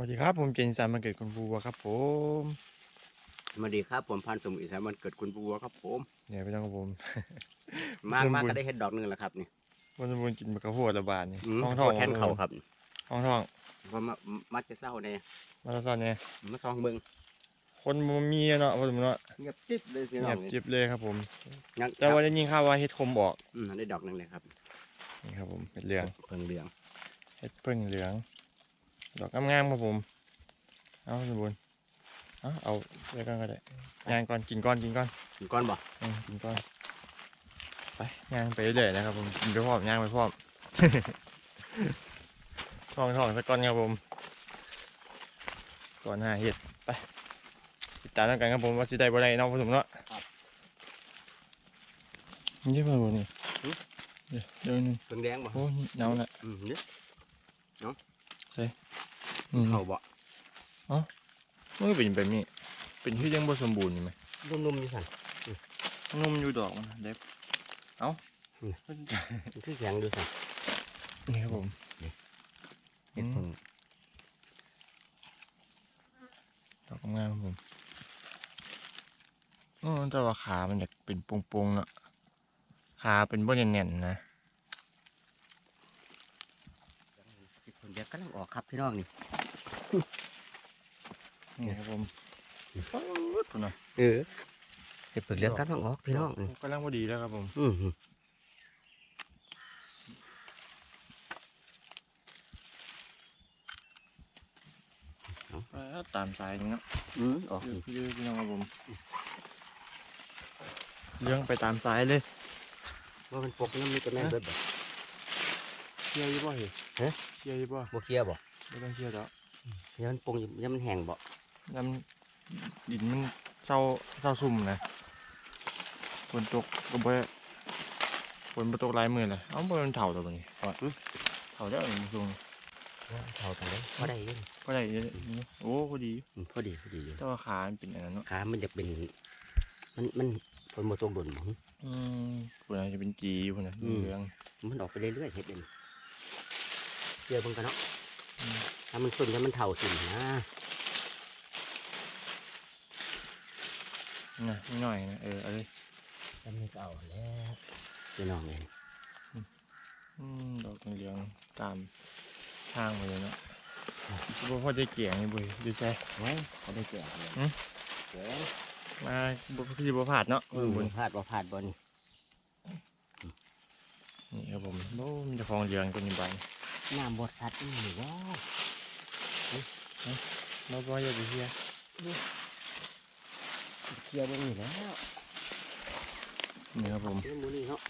วัสดีครับผมเจนสามมาเกิดคุณบัวครับผมสวัสดีครับผมพันธุ์สมุทรอีสานวันเกิดคุณบัวครับผมเนี่ยพี่น้องครับผม มากเพิ่มมากบุญก็ได้เห็ดดอกหนึงแล้วครับนี่วันสมบูรณ์กินมะกระโพดระบาดนี่อืมห้องทองแทนเขาครับห้องทองเพราะมามักจะเศร้าเนี่ยมาตอนเนี่ยมาซองเบิ่งคนบ่มีเนาะพอสมมติเนาะเงียบจิ๊บเลยพี่น้เงีอยงบนี่จิบเลยครับผมงั้นแต่ว่าได้ยินข่าวว่าเฮ็ดคมออกอืมได้ดอกหนึงเลยครับนี่ครับผมเห็ดเหลืองเพิ่งเหลืองเห็ดเพิ่งเหลือง ดอกงามๆครับผม เอาสมบูรณ์เอาเอาไว้ก่อนก็ได้ย่างก่อนกินก่อนกินก่อนกินก้อนบ่อืมกินก่อน ไปย่างไปเรื่อยๆนะครับผมกินไปพร้อมย่างไปพร้อมท้องท้องสักก้อนครับผม ก่อนหาเห็ดไปติดตามแล้วกันครับผมว่าสิได้บ่ได้เน้องผสมเนาะนี่ใช่ป่ะบ่นี่เดี๋ยวเดี๋ยวนึงเพิ่งแดงบ่โอ้ยเน่าน่ะอืมเนี่ยอืม เขาบ่มันก็เป็นแบบนี้ เป็นที่ยังบ่สมบูรณ์อยู่ไหมนุ่มๆอยู่สั่นนุ่มอยู่ดอกมันเด็บเอ้ามันคือแข็งดูสั่นนี่ครับผมเห็ดเพิ่งดอกงามครับผมอ๋อแต่ว่าขา มันอยากเป็นปงๆเนาะขาเป็นบ่แน่นๆนะเห็ดเพิ่งเดี๋ยวกำลังออกครับพี่น้องนี่ นี่ครับผมป๊ดพุ่นน่ะเออเห็ดเพิ่งเดี๋ยวกำลังออกพี่น้องนี่กำลังพอดีแล้วครับผมอืมไปตามสายนี่เนาะอืมออกเดี๋ยวนี่พี่เดี๋ยวพี่น้องครับผมเลี้ยงไปตามสายเลยว่ามันปกน้ำมีแต่แม่เบิดบ่เชียร์ยี่บ่เหรอฮะเชียร์ยี่บ่บ่เคลียร์บ่ไม่ต้องเชียร์ดอก ยามมันปงอยู่ยามมันแห้งบ่น้ำดินมันเศร้าเศร้าซุ่มนะฝนตกก็บ่ได้ฝนบ่ตกหลายมื้อเลยเอ้าบ่มันเฒ่าตัวนี้อ๋อเฒ่าแล้วนี่ซุงเท่ากันเลยพอได้อยินก็ได้เยอะนี่โอ้พอดีอืมพอดีพอดีอยู่แต่ว่าขามันเป็นอันนั้นเนาะขามันจะเป็น มันมันฝนบ่ตกโดนบ่ อืมพุ่นน่ะจะเป็นจีพุ่นน่ะอืม เหลือง มันออกไปเรื่อยๆเฮ็ดเองเกี่ยวเบิ่งกันเนาะ อืม ถ้ามันขึ้นแล้วมันเท่าสินะน่ะนิดหน่อยนะเออเอาเลยแล้วมันก็เอาแล้วพี่น้องเลยอืมดอกเหลืองๆตามทางไปเลยเนาะบ่พอได้เกี่ยงนี่บุยดูใช่ไว้เขาได้แก่เลยอืมแก่มาบ่คือบ่พลาดเนาะอืมบุญพลาดบ่พลาดบ่นี่นี่ครับผมโอ้มีแต่ของเหลืองตัวนี้ใบน้ำบดสัตว์นี่ว้า วบ่บ่อย่าไปเฮียเกี่ยวเบิ่งนี่แล้วนี่ครับผมเกี่ยวหมูนี่เนาะ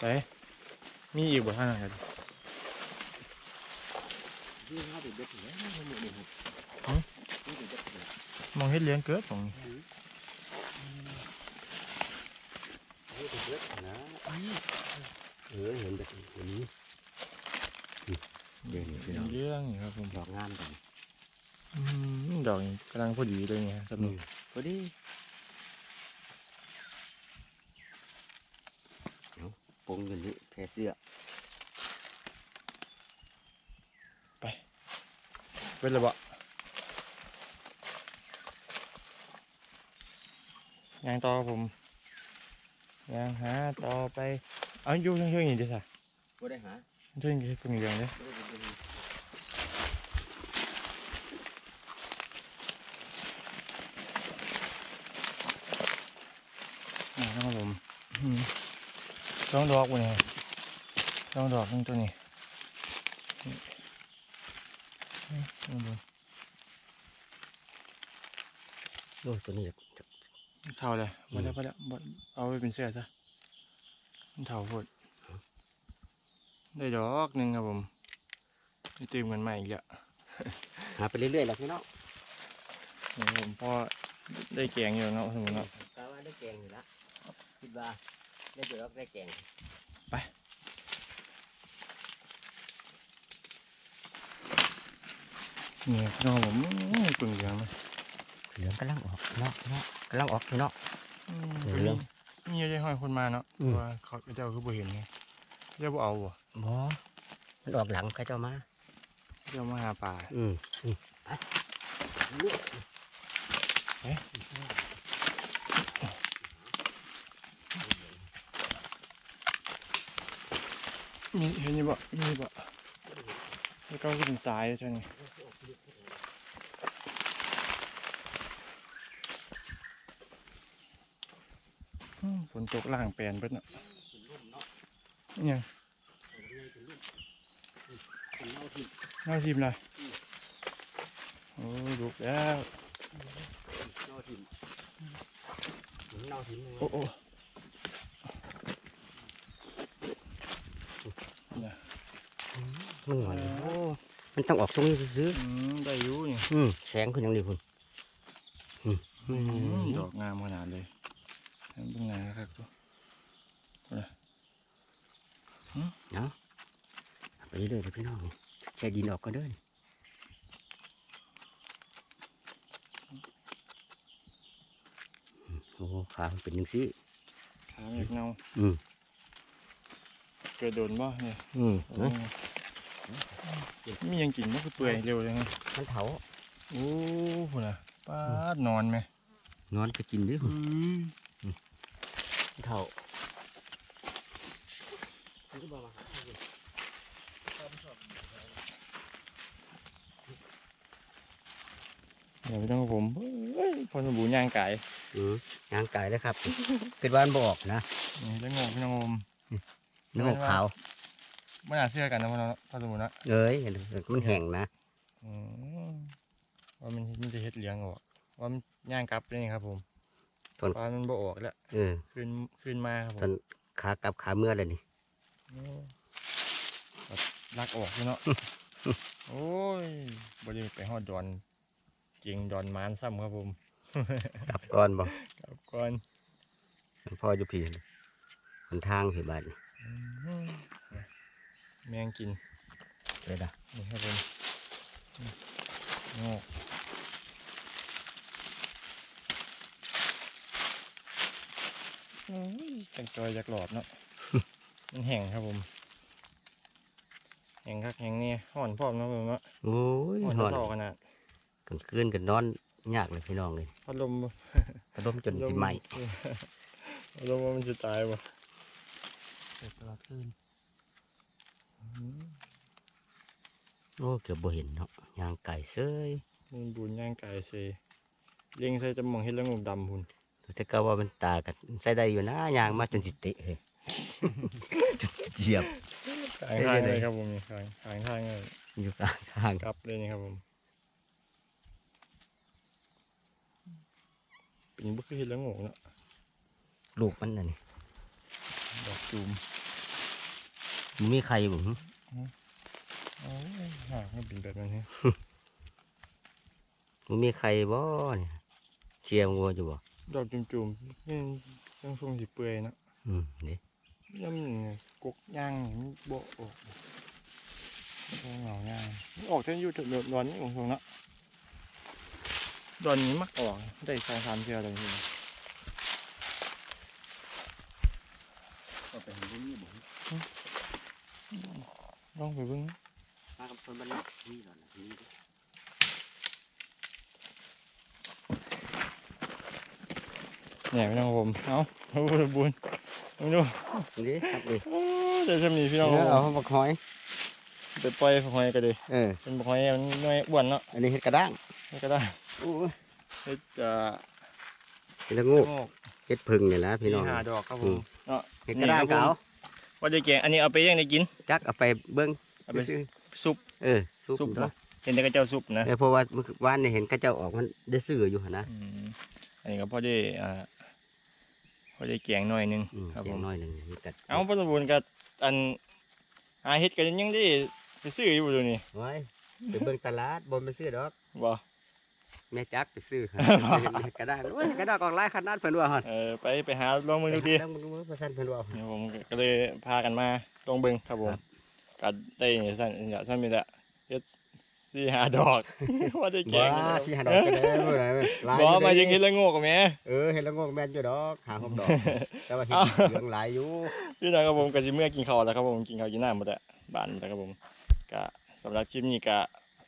ไปมีอีกบ่ทางนั้นครับนี่เฮาได้เด็ดแล้วหมูนี่ครับหืมนี่ได้เด็ดแล้วมองเฮ็ดเหลืองเกิดตรง นี้นี่ได้เด็ดนะเออเห็นแบบนี้เด่นพี่น้องเหลืองนี่ครับผมดอกงามกันอืมดอกนี้กำลังพอดีเลยเนี่ยครับนี่พอดีปงอยู่นี่แพ้เสื้อเป็นระบ่ยางต่อครับผม ยางหาต่อไปเอาอยู่เชิงๆนี่เด้อซะบ่ได้หาเชิงๆเฮ็ดเป็นเหลืองเด้อบ่ได้เบิ่งนี่ครับผมอืมสองดอกบ่เนี่ยสองดอกนึงตัวนี้นี่นี่ข้างบนโอ้ยตัวนี้จะ เท่าเลยบ่ได้บ่ได้บ่เอาไปเป็นเสื้อซะมันเท่าโพดได้ดอกหนึ่งครับผมได้ตื่มกันใหม่อีกแล้วหาไปเรื่อยๆแหล้วพี่น้องนี่ครับผมพอได้แกงอยู่เนาะสมมติเนาะกาว่าได้แกงอยู่ละคิดว่าได้เจอได้แกงนี่ครับน้องผมอื้อเปลืองเหลืองเลย เหลืองกำลังออกเนาะเนาะกำลังออกพี่น้องอืมเออมีมีเยอะแยะห้อยคนมาเนาะอืม ว่าเขาเจ้าคือบ่เห็นไงเจ้าบ่เอาบ่บ่มันออกหลังเขาเจ้ามา เจ้ามาหาปลาอืมอืมไปลวกมีเห็นอยู่บ่มีบ่แล้วก็ขึ้นสายเท่านี้อืมฝ นตกล่างแปลนเบิดเนาะอิหยังเงาทีมเลยโอ้ยลุกแล้วเน่าทิมเน่าทิมโอ้โอ้มันหวานโอ้มันต้องออกทรงนี้ซื้ออืมได้อยู่นี่ๆอืมแสงขึ้นอย่างนี้คุณอืมอือืมมดอกงามขนาดเลยให้มัน เป็นไงครับตัวไปเรื่อยๆเลยพี่น้องใช้ดินออกก็เด้ออืมโอ้ขาเป็นยังซี่ขาอยกเนาอืมเกิดโดนบ่เนี่ยอืมนะมียังกินบ่คือเปื่อยเร็วจังมันเถาโอ้พุ่นะป้านอนไหมนอนก็กินด้วยอื อมันเถาเดี๋ยวไปต้องผมเฮ้ยพอสมบูรณ์ย่างไก่อืมยางไก่เลยครับ เป็นวาอันบออกนะนี่จะงงพี่น้องงมเนื้อขาวไม่น่าเชื่อกันนะพ่อเนาะพอสมบูรณ์นะเอ้ยมันแห้งนะอืมว่ามันมันจะเฮ็ดเลี้ยงออกว่ามันย่างกลับเลยนี่ครับผม ปลามันบ่ออกแล้วเออขึ้นขึ้นมาครับผตอนมขากลับขาเมื่อเลยนี่โอ้แบบลักออกเลยเนาะ โอ้ยบริไปหอดดอนจริงดอนมานซ้ำครับผมกลับก่อนบ่กลับก่อนพ่ออยู่พี่เลยมันทางพี่บ้านนี่อืมแมงกิน เลยนะนี่ครับผมนี่โงอกโอ้ย จังจอยจากหลอดเนาะ มันแห้งครับผม แห้งคักแห้งเนี่ยห่อนพร้อมเนาะผมเนาะโอ้ยห่อนนอนเท่าขนาดกันคืนกันนอนยากเลยพี่น้องเลยพัดลมบ่กระดมจนสิไหมพัดลมว่ามันจะตายบ่ตลอดคืนโอ้เกือบบ่เห็นเนาะยางไก่เซยมันบุญย่างกายเซเลี้ยงใส่จมูกเห็ดละงูดำพุ่น แต่ก็ว่ามันตากันใส่ได้อยู่นะยางมาจนสิเตะเลยจนเหยียบทางทางเลยครับผมนี่ทางทางทางเลยอยู่กลางทางกลับเลยนี่ครับผมเป็นบุคือเห็ดละงูเนาะลูกมันน่ะนี่ดอกจูมมันมีใครบ่หึโอ้ยหากมันเป็นแบบนั้นฮะมันมีใครบ่เนี่ยเชียร์งัวอยู่บ่ ดอกจุ่มๆนี่ยังทรงสิเปื่อยเนาะอืมนี่ย่ำนี่กกย่างนี่มันโบะออกโบเหงาย่างมันออกแต่อยู่ดอนนี่ของทรงเนาะดอนนี้มักออกได้สองสามเทื่อเลยทีเดียวก็ไปเห็นนี่บ่ลองไปเบิ่งมากับคนบ้านนอกนี่เหรอนะนี่ เนี่ยพี่น้องผมเอาเอาบุญมึงดูนี่ครับนี่โอ้เดี๋ยวจะมีพี่น้องผมเอาบักหอยไปปล่อยหอยก็ดีเออเป็นหอยมันน้อยอ้วนเนาะอันนี้เห็ดกระด้างนี่ก็ได้โอ้ยเฮ็ดจะเห็ดละงูงอกเห็ดพึ่งนี่แหละพี่น้องสี่ห้าดอกครับผอืมมเนาะเห็ดกระด้างนี่คเก่าบผมว่าจะเก่งอันนี้เอาไปยังได้กินจักเอาไปเบิ้งเอาไปซื้อซุปเออซุปซุปเนาะเนาะเห็นแต่กระเจ้าซุปนะเออเพราะว่าเมื่อวานนี่เห็นกระเจ้าออกมันได้ซื้ออยู่หั่นนะอืมอันนี้ก็พอได้อ่า พอได้แกงหน่อยหนึงอืมครับเสีผยงมน้อยหนึ่งนี่กัดเอาปสมบูรณ์กับอันหาเฮ็ดกันยังได้ไปซื้ออยู่เดูนี่ไว้ไปเบิ่งตลาดบนไปซื้อดอก บ่แม่จักไปซื้อครับเห็ดกระด้างโอ้ยกระด้างออกหลายขนาดเพิ่นว่าหั่นเออไปไปหาลองมือดูทีแล้วมึงมือประชันเพิ่นว่า เนี่ยผมก็เลยพากันมาลงเบิงครับผมครับกัดได้สั่นอยากสั่นมีแหละเฮ็ด สี่หาดอกว่าได้บ่เก่งอยู่ที่หาดอกก็ได้เมื่อไหร่หลายบ่อยู่มาเด้ยิงเฮ็ดละโงกกับแม่เออเห็นแล้วงงแม่นอยู่ดอกหาหกดอกแต่ว่าเห็นเอ้าเหลืองหลายอยู่พี่น้องครับผมก็สิเมื่อกินข้าวแล้วครับผมกินข้าวกินน้ำหมดแล้วบ้านหมดแล้วครับผมก็สำหรับคลิปนี้ก็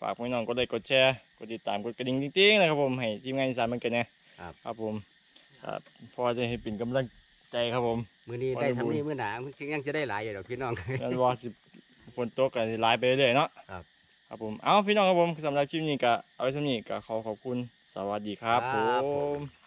ฝากพี่น้องกดไลค์กดแชร์กดติดตามกดกระดิ่งติ๊งๆนะครับผมให้ทีมงานอีสานมันกันนะครับครับผมครับพอจะให้เป็นกำลังใจครับผมมื้อนี้ขอได้ได้บุญทำนี้มื้อหน้ามันสิยังจะได้หลายอยู่ดอกพี่น้องงั้นว่าสิฝนตกก็สิหลายไปเรื่อยๆเนาะครับ ครับผมเอาพี่น้องครับผมสำหรับคลิปนี้ก็เอาไว้เท่านี้ก็ขอขอบคุณสวัสดีครับผม